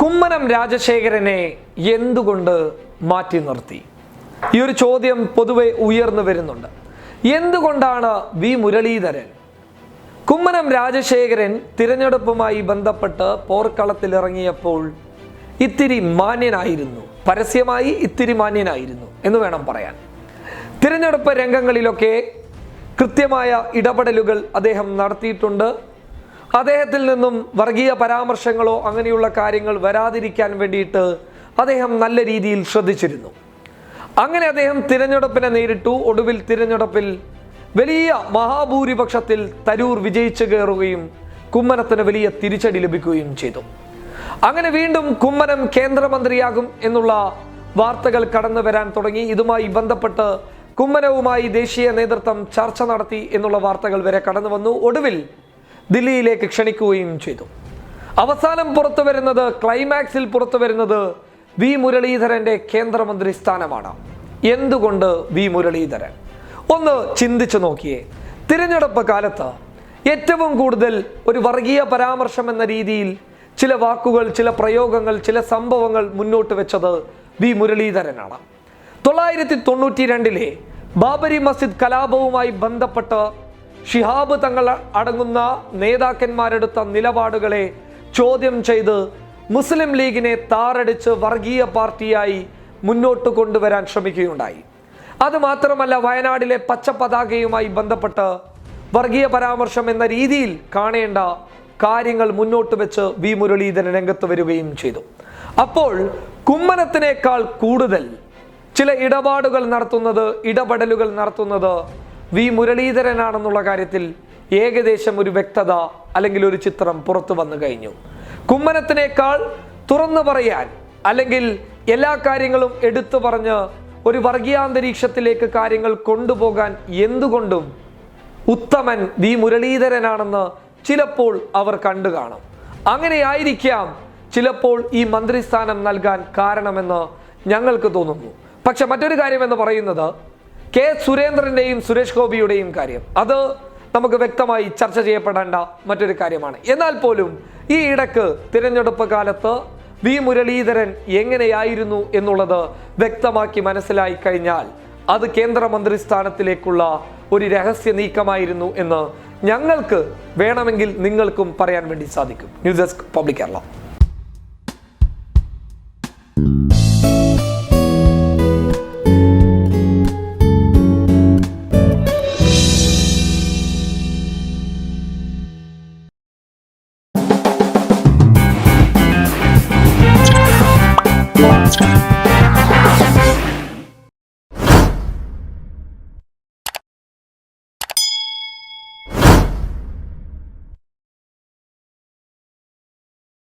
കുമ്മനം രാജശേഖരനെ എന്തുകൊണ്ട് മാറ്റി നിർത്തി? ഈ ഒരു ചോദ്യം പൊതുവെ ഉയർന്നു വരുന്നുണ്ട്. എന്തുകൊണ്ടാണ് വി മുരളീധരൻ കുമ്മനം രാജശേഖരൻ തിരഞ്ഞെടുപ്പുമായി ബന്ധപ്പെട്ട് പോർക്കളത്തിലിറങ്ങിയപ്പോൾ ഇത്തിരി മാന്യനായിരുന്നു? പരസ്യമായി ഇത്തിരി മാന്യനായിരുന്നു എന്ന് വേണം പറയാൻ. തിരഞ്ഞെടുപ്പ് രംഗങ്ങളിലൊക്കെ കൃത്യമായ ഇടപെടലുകൾ അദ്ദേഹം നടത്തിയിട്ടുണ്ട്. അദ്ദേഹത്തിൽ നിന്നും വർഗീയ പരാമർശങ്ങളോ അങ്ങനെയുള്ള കാര്യങ്ങൾ വരാതിരിക്കാൻ വേണ്ടിയിട്ട് അദ്ദേഹം നല്ല രീതിയിൽ ശ്രദ്ധിച്ചിരുന്നു. അങ്ങനെ അദ്ദേഹം തിരഞ്ഞെടുപ്പിനെ നേരിട്ടു. ഒടുവിൽ തിരഞ്ഞെടുപ്പിൽ വലിയ മഹാഭൂരിപക്ഷത്തിൽ തരൂർ വിജയിച്ചു കയറുകയും കുമ്മനത്തിന് വലിയ തിരിച്ചടി ലഭിക്കുകയും ചെയ്തു. അങ്ങനെ വീണ്ടും കുമ്മനം കേന്ദ്രമന്ത്രിയാകും എന്നുള്ള വാർത്തകൾ കടന്നു വരാൻ തുടങ്ങി. ഇതുമായി ബന്ധപ്പെട്ട് കുമ്മനവുമായി ദേശീയ നേതൃത്വം ചർച്ച നടത്തി എന്നുള്ള വാർത്തകൾ വരെ കടന്നു വന്നു. ഒടുവിൽ ദില്ലിയിലേക്ക് ക്ഷണിക്കുകയും ചെയ്തു. അവസാനം പുറത്തു വരുന്നത് ക്ലൈമാക്സിൽ പുറത്തു വരുന്നത് വി മുരളീധരന്റെ കേന്ദ്രമന്ത്രി സ്ഥാനമാണ്. എന്തുകൊണ്ട് വി മുരളീധരൻ? ഒന്ന് ചിന്തിച്ചു നോക്കിയേ. തിരഞ്ഞെടുപ്പ് കാലത്ത് ഏറ്റവും കൂടുതൽ ഒരു വർഗീയ പരാമർശം എന്ന രീതിയിൽ ചില വാക്കുകൾ ചില പ്രയോഗങ്ങൾ ചില സംഭവങ്ങൾ മുന്നോട്ട് വെച്ചത് വി മുരളീധരനാണ്. തൊള്ളായിരത്തി തൊണ്ണൂറ്റി രണ്ടിലെ ബാബരി മസ്ജിദ് കലാപവുമായി ബന്ധപ്പെട്ട് ഷിഹാബ് തങ്ങൾ അടങ്ങുന്ന നേതാക്കന്മാരെടുത്ത നിലപാടുകളെ ചോദ്യം ചെയ്ത് മുസ്ലിം ലീഗിനെ താറടിച്ച് വർഗീയ പാർട്ടിയായി മുന്നോട്ട് കൊണ്ടുവരാൻ ശ്രമിക്കുകയുണ്ടായി. അത് മാത്രമല്ല വയനാടിലെ പച്ച പതാകയുമായി ബന്ധപ്പെട്ട് വർഗീയ പരാമർശം എന്ന രീതിയിൽ കാണേണ്ട കാര്യങ്ങൾ മുന്നോട്ട് വെച്ച് വി മുരളീധരൻ രംഗത്ത് വരികയും ചെയ്തു. അപ്പോൾ കുമ്മനത്തിനേക്കാൾ കൂടുതൽ ചില ഇടപാടുകൾ നടത്തുന്നത് ഇടപെടലുകൾ നടത്തുന്നത് വി മുരളീധരനാണെന്നുള്ള കാര്യത്തിൽ ഏകദേശം ഒരു വ്യക്തത അല്ലെങ്കിൽ ഒരു ചിത്രം പുറത്തു വന്നു കഴിഞ്ഞു. കുമ്മനത്തിനേക്കാൾ തുറന്നു പറയാൻ അല്ലെങ്കിൽ എല്ലാ കാര്യങ്ങളും എടുത്തു പറഞ്ഞ് ഒരു വർഗീയാന്തരീക്ഷത്തിലേക്ക് കാര്യങ്ങൾ കൊണ്ടുപോകാൻ എന്തുകൊണ്ടും ഉത്തമൻ വി മുരളീധരനാണെന്ന് ചിലപ്പോൾ അവർ കണ്ടു കാണും. അങ്ങനെയായിരിക്കാം ചിലപ്പോൾ ഈ മന്ത്രിസ്ഥാനം നൽകാൻ കാരണമെന്ന് ഞങ്ങൾക്ക് തോന്നുന്നു. പക്ഷെ മറ്റൊരു കാര്യം എന്ന് പറയുന്നത് കെ സുരേന്ദ്രന്റെയും സുരേഷ് ഗോപിയുടെയും കാര്യം. അത് നമുക്ക് വ്യക്തമായി ചർച്ച ചെയ്യപ്പെടേണ്ട മറ്റൊരു കാര്യമാണ്. എന്നാൽ പോലും ഈ ഇടയ്ക്ക് തിരഞ്ഞെടുപ്പ് കാലത്ത് വി മുരളീധരൻ എങ്ങനെയായിരുന്നു എന്നുള്ളത് വ്യക്തമാക്കി മനസ്സിലായി കഴിഞ്ഞാൽ അത് കേന്ദ്രമന്ത്രി സ്ഥാനത്തിലേക്കുള്ള ഒരു രഹസ്യ നീക്കമായിരുന്നു എന്ന് ഞങ്ങൾക്ക് വേണമെങ്കിൽ നിങ്ങൾക്കും പറയാൻ വേണ്ടി സാധിക്കും. News desk public Kerala.